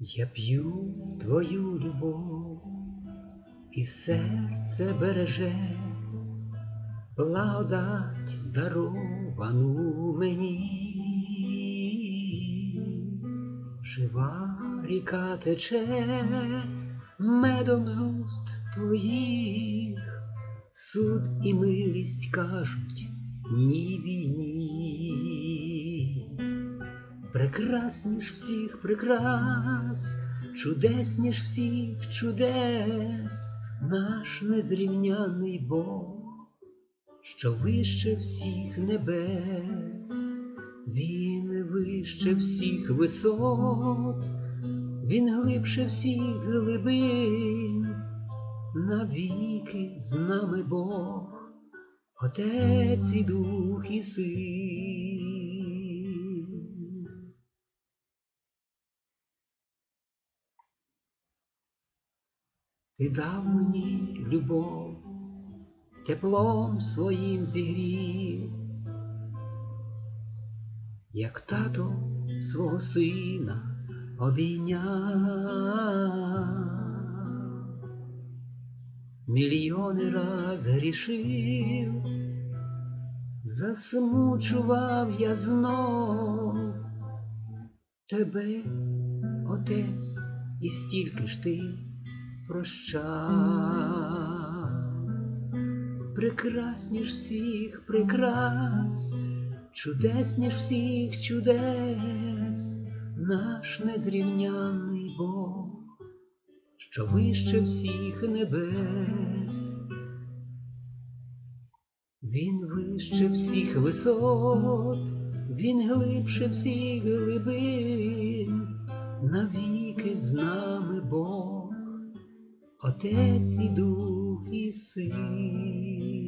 Я п'ю твою любов, і серце береже благодать даровану мені. Жива ріка тече медом з уст твоїх, суд і милість кажуть ні війні. Прекрасніш всіх прикрас, чудесніш всіх чудес, наш незрівняний Бог, що вище всіх небес, Він вище всіх висот, Він глибше всіх глибин, навіки з нами Бог, Отець і Дух і Син. Ти дав мені любов, теплом своїм зігрів, як тато свого сина обійняв. Мільйони раз грішив, засмучував я знов. Тебе, отець, і стільки ж ти прощав, прекрасніш всіх прикрас, чудесніш всіх чудес, наш незрівняний Бог, що вище всіх небес. Він вище всіх висот, він глибше всіх глибин, навіки з нами Бог. Отець і дух і син.